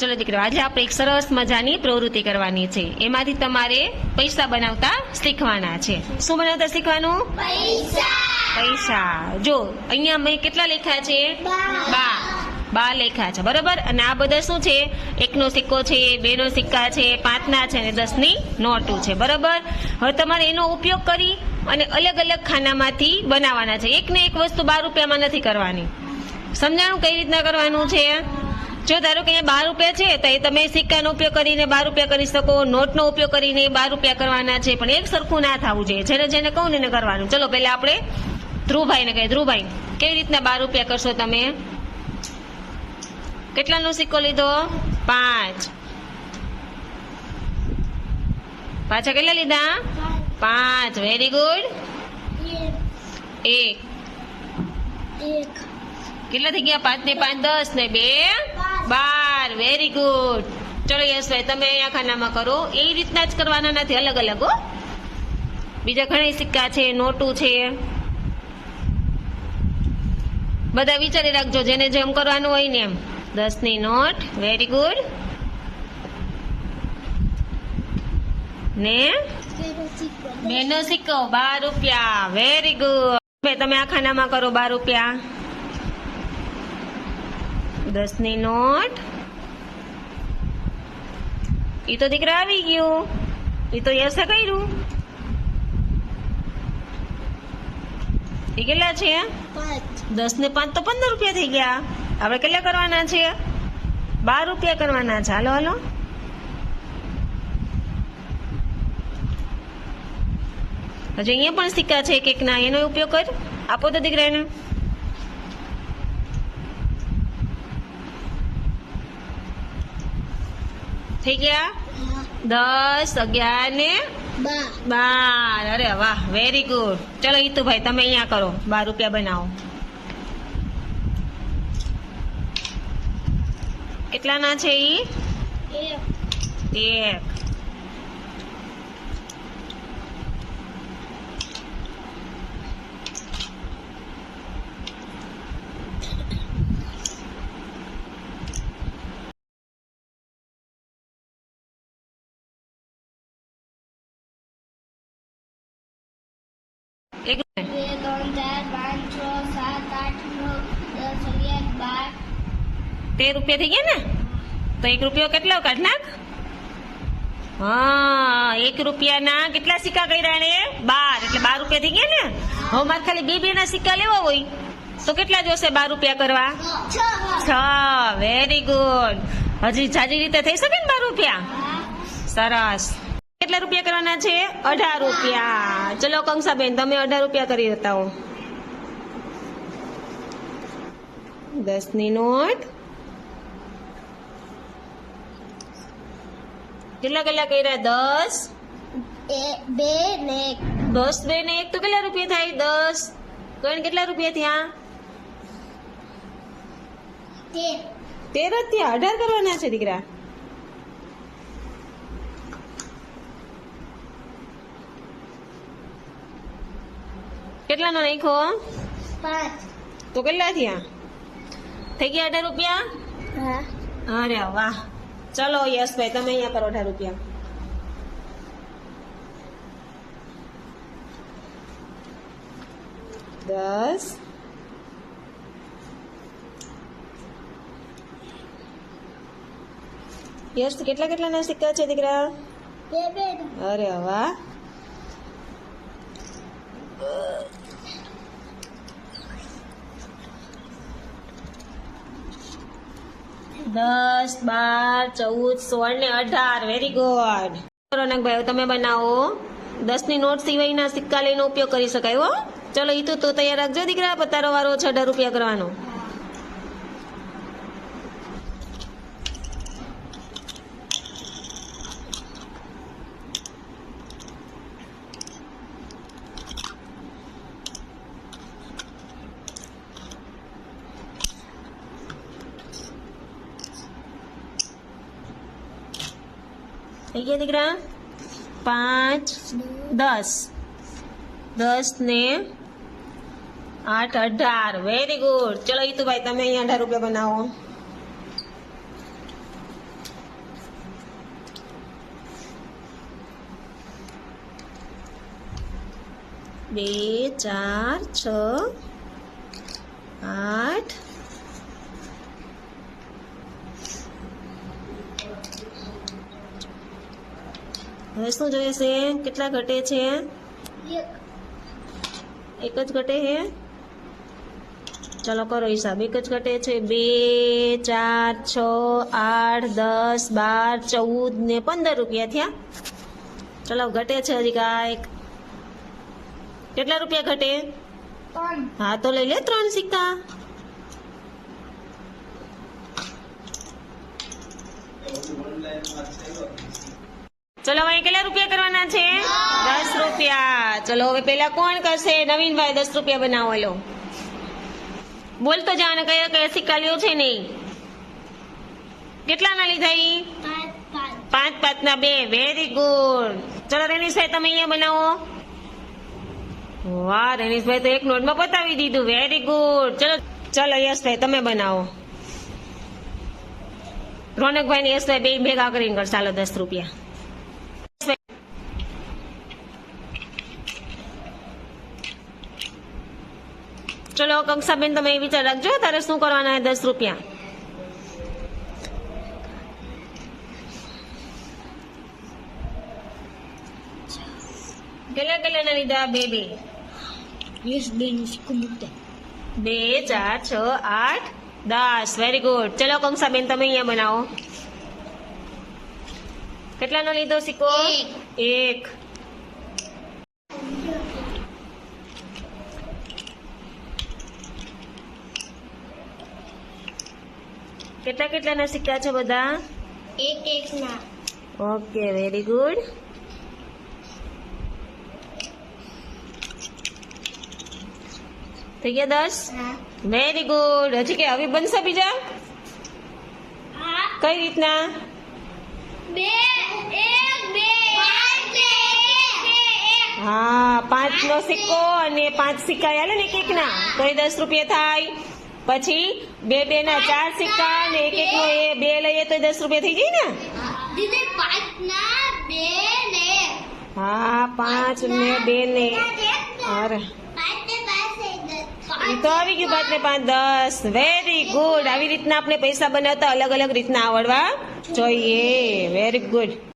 ચલો દીકરો આજે આપણે એક સરસ મજાની પ્રવૃત્તિ કરવાની છે. એમાંથી તમારે પૈસા બનાવતા શીખવાના છે. શું બનાવતા શીખવાનું? પૈસા. જો અહીંયા મેં કેટલા લખ્યા છે? બા. બા. લેખા છે બરોબર? અને આ બધા શું છે? એકનો સિક્કો છે બેનો સિક્કા છે પાંચના છે અને દસની નોટો છે બરોબર? હવે તમારે એનો ઉપયોગ કરી અને અલગ અલગ ખાનામાંથી બનાવવાના છે. એકને એક વસ્તુ બાર રૂપિયામાં નથી કરવાની. સમજાણું કઈ રીતના કરવાનું છે? જો ધારો કે અહીંયા બાર રૂપિયા છે તો એ તમે સિક્કાનો ઉપયોગ કરીને બાર રૂપિયા કરી શકો નોટનો ઉપયોગ કરીને બાર રૂપિયા કરવાના છે પણ એક સરખું ના થવું જોઈએ. જેને જેને કહું ને એને કરવાનું. ચલો પહેલા આપણે ધ્રુવભાઈને કહીએ. ધ્રુવભાઈ કેવી રીતના બાર રૂપિયા કરશો તમે? કેટલાનો સિક્કો લીધો? પાંચ. પાછા કેટલા લીધા? પાંચ. વેરી ગુડ એક. કેટલા થઈ ગયા? પાંચ ને પાંચ દસ ને બે. બાર વેરી ગુડ ચલો યશભાઈ, તમે અહીંયા ખાનામાં કરો. એ રીતના જ કરવાના નથી, અલગ અલગ, હો. બીજા ઘણા સિક્કા છે, નોટું છે. બધા વિચારી રાખજો, જેને જેમ કરવાનું હોય ને એમ. દસની નોટ વેરી ગુડ ને? બેનો સિક્કો, બાર રૂપિયા વેરી ગુડ તમે આ ખાનામાં કરો બાર રૂપિયા. દસની નોટ. ઈ તો દીકરા આવી ગયું. ઈ તો યસે કર્યું. એ કેટલા છે? દસ ને પાંચ તો પંદર રૂપિયા થઈ ગયા. આપણે કેટલા કરવાના છે? બાર રૂપિયા કરવાના છે. હાલો હાલો. હજુ અહીંયા પણ સિક્કા છે કેક ના એનો ઉપયોગ કર. આપો તો દીકરા થઈ ગયા? દસ અગિયાર ને બાર. અરે વાહ વેરી ગુડ ચલો ઈતુભાઈ તમે અહીંયા કરો. બાર રૂપિયા બનાવો. કેટલાના છે ઈ? એક. એક. તેર રૂપિયા થઈ ગયા ને? તો એક રૂપિયો કેટલો? કાઢ નાખ હા, એક રૂપિયાના કેટલા સિક્કા કર્યા ને બાર. એટલે બાર રૂપિયા થઈ ગયા ને? હવે મારે ખાલી બે બે ના સિક્કા લેવા હોય. તો કેટલા જોશે બાર રૂપિયા કરવા? છ. વેરી ગુડ હજી જાજી રીતે થઈ શકે ને બાર રૂપિયા? સરસ. કેટલા રૂપિયા કરવાના છે? અઢાર રૂપિયા. ચલો કંસાબેન, તમે અઢાર રૂપિયા કરી બતાવો. દસની નોટ. કેટલા કેટલા કર્યા? દસ? બે ને એક. દસ બે ને એક તો કેટલા રૂપિયા થાય? દસ. તો કેટલા રૂપિયા થયા? તેર. જ થયા? અઢાર કરવાના છે દીકરા. કેટલાનો પાંચ. તો કેટલા થયા? થઈ ગયા અઢાર રૂપિયા? અરે વાહ. ચલો યશભાઈ તમે અહીંયા કરો અઢાર રૂપિયા. દસ. યશ કેટલા કેટલાના સિક્કા છે દીકરા? અરે વાહ. દસ, બાર, ચૌદ, સોળ ને અઢાર. વેરી ગુડ રોનકભાઈ તમે બનાવો. દસની નોટ સિવાયના સિક્કા લઈને ઉપયોગ કરી શકાય હો. ચલો એ તો તૈયાર રાખજો, દીકરા. પતારો વારો છે અઢાર રૂપિયા કરવાનો. क्या दिख रहा पाँच, दस। दस ने आठ अठार। वेरी गुड चलो ये तो भाई ते अठार रुपया बनाओ चार, छ, आठ હવે શું જોઈએ છે? કેટલા ઘટે છે? એક. જ ઘટે છે ચલો કરો હિસાબ. એક જ ઘટે છે? બે ચાર છ આઠ દસ બાર ચૌદ ને પંદર રૂપિયા થયા. ચલો ઘટે છે હજી કાંઈક. કેટલા રૂપિયા ઘટે? હા તો લઈ લે ત્રણ સિક્કા. ચલો હવે કેટલા રૂપિયા કરવાના છે? દસ રૂપિયા. ચલો હવે પેલા કોણ કરશે? નવીનભાઈ દસ રૂપિયા બનાવો, લો. બોલતો જાને કયો કયો સિક્કા લ્યો છે નહીં કેટલાના લીધા ઈ? પાંચ પાંચ ના બે. વેરી ગુડ ચલો રેનીશભાઈ, તમે અહીંયા બનાવો. વાહ, રેનીશભાઈ તો એક નોટમાં બતાવી દીધું. વેરી ગુડ ચલો ચલો યશભાઈ, તમે બનાવો. રોનકભાઈ ને યશભાઈ બે ભેગા કરીને કરશે. ચાલો દસ રૂપિયા. ચલો કંક્ષાબેન તમે એ વિચાર રાખજો તારે શું કરવાના છે દસ રૂપિયા કેટલા કેટલા ના લીધા બે બે વીસ બેન કબૂતર બે ચાર છ આઠ દસ વેરી ગુડ ચલો કંસાબેન તમે અહીંયા બનાવો કેટલાનો લીધો સિક્કો એક. કેટલા કેટલાના સિક્કા છે બધા? એક એક ના. ઓકે વેરી ગુડ થઈ ગયા દસ? વેરી ગુડ હજી કે હવે બનશે બીજા? કઈ રીતના? બે એક હા પાંચ નો સિક્કો અને પાંચ સિક્કા આલે ને એક એક ના. તો એ દસ રૂપિયા થાય. પછી બે બે ના ચાર સિક્કા ને એક એક નો એ બે લઈએ તો દસ રૂપિયા થઈ જાય ને? દીદી પાંચ ના બે ને. હા પાંચ ને બે ને. અરે. તો આવી ગયું પાંચ ને પાંચ દસ. વેરી ગુડ આવી રીતના આપણે પૈસા બનાવતા અલગ અલગ રીતના આવડવા જોઈએ. Very good